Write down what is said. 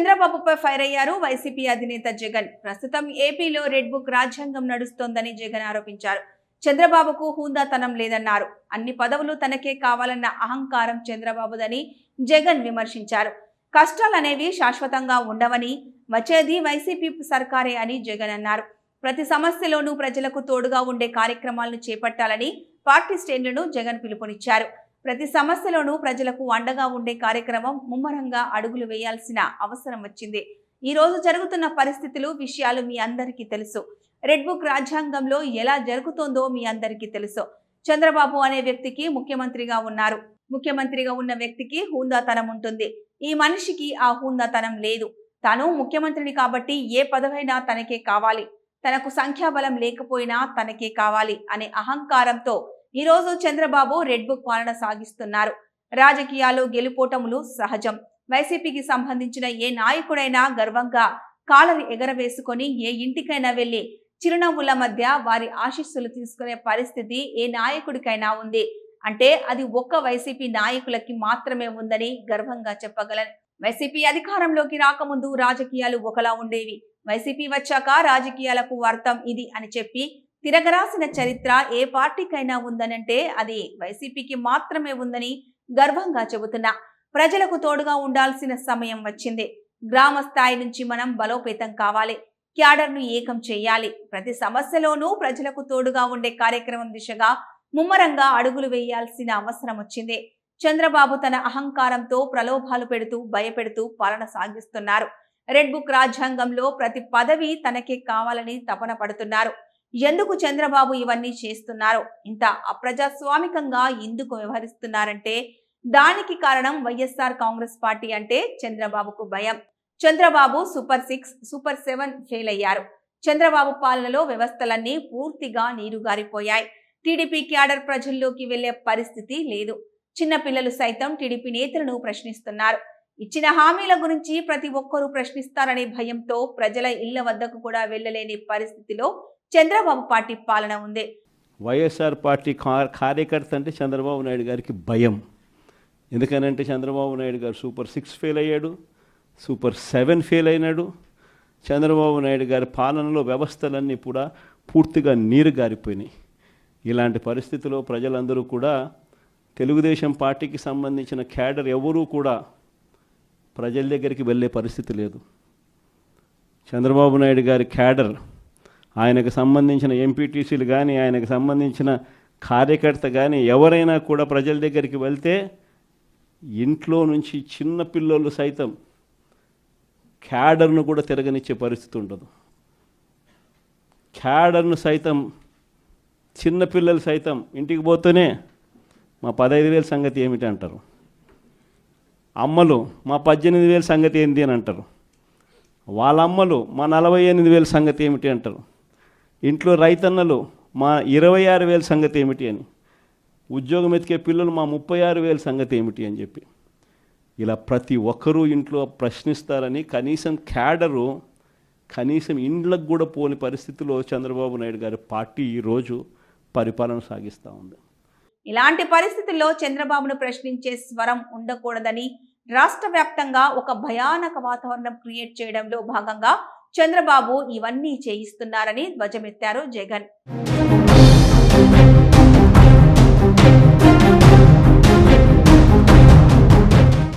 చంద్రబాబుపై ఫైర్ అయ్యారు వైసీపీ అధినేత జగన్. ప్రస్తుతం ఏపీలో రెడ్ బుక్ రాజ్యాంగం నడుస్తోందని జగన్ ఆరోపించారు. చంద్రబాబుకు హూందాతనం లేదన్నారు. అన్ని పదవులు తనకే కావాలన్న అహంకారం చంద్రబాబుదని జగన్ విమర్శించారు. కష్టాలనేవి శాశ్వతంగా ఉండవని వచ్చేది వైసీపీ సర్కారే అని జగన్ అన్నారు. ప్రతి సమస్యలోనూ ప్రజలకు తోడుగా ఉండే కార్యక్రమాలను చేపట్టాలని పార్టీ శ్రేణులను జగన్ పిలుపునిచ్చారు. ప్రతి సమస్యలోనూ ప్రజలకు అండగా ఉండే కార్యక్రమం ముమ్మరంగా అడుగులు వేయాల్సిన అవసరం వచ్చింది. ఈ రోజు జరుగుతున్న పరిస్థితులు విషయాలు మీ అందరికీ తెలుసు. రెడ్ బుక్ రాజ్యాంగంలో ఎలా జరుగుతోందో మీ అందరికీ తెలుసు. చంద్రబాబు అనే వ్యక్తికి ముఖ్యమంత్రిగా ఉన్నారు. ముఖ్యమంత్రిగా ఉన్న వ్యక్తికి హూందాతనం ఉంటుంది. ఈ మనిషికి ఆ హూందాతనం లేదు. తాను ముఖ్యమంత్రిని కాబట్టి ఏ పదవైనా తనకే కావాలి. తనకు సంఖ్యాబలం లేకపోయినా తనకే కావాలి అనే అహంకారంతో ఈ రోజు చంద్రబాబు రెడ్ బుక్ పాలన సాగిస్తున్నారు. రాజకీయాలు గెలుపోటములు సహజం. వైసీపీకి సంబంధించిన ఏ నాయకుడైనా గర్వంగా కాలరి ఎగరవేసుకొని ఏ ఇంటికైనా వెళ్ళి చిరునవ్వుల మధ్య వారి ఆశీస్సులు తీసుకునే పరిస్థితి ఏ నాయకుడికైనా ఉంది. అంటే అది ఒక్క వైసీపీ నాయకులకి మాత్రమే ఉందని గర్వంగా చెప్పగలను. వైసీపీ అధికారంలోకి రాకముందు రాజకీయాలు ఒకలా ఉండేవి. వైసీపీ వచ్చాక రాజకీయాలకు అర్థం ఇది అని చెప్పి తిరగరాసిన చరిత్ర ఏ పార్టీకైనా ఉందనంటే అది వైసీపీకి మాత్రమే ఉందని గర్వంగా చెబుతున్నా. ప్రజలకు తోడుగా ఉండాల్సిన సమయం వచ్చింది. గ్రామ స్థాయి నుంచి మనం బలోపేతం కావాలి. క్యాడర్ను ఏకం చేయాలి. ప్రతి సమస్యలోనూ ప్రజలకు తోడుగా ఉండే కార్యక్రమం దిశగా ముమ్మరంగా అడుగులు వేయాల్సిన అవసరం వచ్చింది. చంద్రబాబు తన అహంకారంతో ప్రలోభాలు పెడుతూ భయపెడుతూ పాలన సాగిస్తున్నారు. రెడ్ బుక్ రాజ్యాంగంలో ప్రతి పదవి తనకే కావాలని తపన పడుతున్నారు. ఎందుకు చంద్రబాబు ఇవన్నీ చేస్తున్నారు? ఇంత అప్రజాస్వామికంగా ఎందుకు వ్యవహరిస్తున్నారంటే దానికి కారణం వైఎస్ఆర్ కాంగ్రెస్ పార్టీ అంటే చంద్రబాబుకు భయం. Chandrababu super six super seven fail అయ్యారు చంద్రబాబు పాలనలో వ్యవస్థలన్నీ పూర్తిగా నీరుగారిపోయాయి. టీడీపీ క్యాడర్ ప్రజల్లోకి వెళ్ళే పరిస్థితి లేదు. చిన్నపిల్లలు సైతం టీడీపీ నేతలను ప్రశ్నిస్తున్నారు. ఇచ్చిన హామీల గురించి ప్రతి ఒక్కరూ ప్రశ్నిస్తారనే భయంతో ప్రజల ఇళ్ళ వద్దకు కూడా వెళ్ళలేని పరిస్థితిలో చంద్రబాబు పార్టీ పాలన ఉంది. వైఎస్ఆర్ పార్టీ కార్యకర్త అంటే చంద్రబాబు నాయుడు గారికి భయం. ఎందుకనంటే Chandrababu Naidu garu super six fail అయ్యాడు సూపర్ సెవెన్ ఫెయిల్ అయినాడు. చంద్రబాబు నాయుడు గారి పాలనలో వ్యవస్థలన్నీ కూడా పూర్తిగా నీరు గారిపోయినాయి. ఇలాంటి పరిస్థితిలో ప్రజలందరూ కూడా తెలుగుదేశం పార్టీకి సంబంధించిన క్యాడర్ ఎవరూ కూడా ప్రజల దగ్గరికి వెళ్ళే పరిస్థితి లేదు. చంద్రబాబు నాయుడు గారి క్యాడర్ ఆయనకు సంబంధించిన ఎంపీటీసీలు కానీ ఆయనకు సంబంధించిన కార్యకర్త కానీ ఎవరైనా కూడా ప్రజల దగ్గరికి వెళ్తే ఇంట్లో నుంచి చిన్న పిల్లోళ్ళు సైతం క్యాడర్ను కూడా తిరగనిచ్చే పరిస్థితి ఉండదు. క్యాడర్ను సైతం చిన్నపిల్లలు సైతం ఇంటికి పోతూనే మా పదహైదు వేల సంగతి ఏమిటి అంటారు? అమ్మలు మా పద్దెనిమిది వేల సంగతి ఏంటి అని అంటారు. వాళ్ళ అమ్మలు మా నలభై ఎనిమిది వేల సంగతి ఏమిటి? అంటారు. ఇంట్లో రైతన్నలు మా ఇరవై ఆరు వేల సంగతి ఏమిటి? అని. ఉద్యోగం ఎతికే పిల్లలు మా ముప్పై ఆరు వేల సంగతి ఏమిటి? అని చెప్పి. ఇలా ప్రతి ఒక్కరూ ఇంట్లో ప్రశ్నిస్తారని కనీసం క్యాడరు కనీసం ఇండ్లకు కూడా పోని పరిస్థితిలో చంద్రబాబు నాయుడు గారి పార్టీ ఈరోజు పరిపాలన సాగిస్తూ ఉంది. ఇలాంటి పరిస్థితుల్లో చంద్రబాబును ప్రశ్నించే స్వరం ఉండకూడదని రాష్ట్ర వ్యాప్తంగా ఒక భయానక వాతావరణం క్రియేట్ చేయడంలో భాగంగా చంద్రబాబు ఇవన్నీ చేయిస్తున్నారని ధ్వజమెత్తారు జగన్.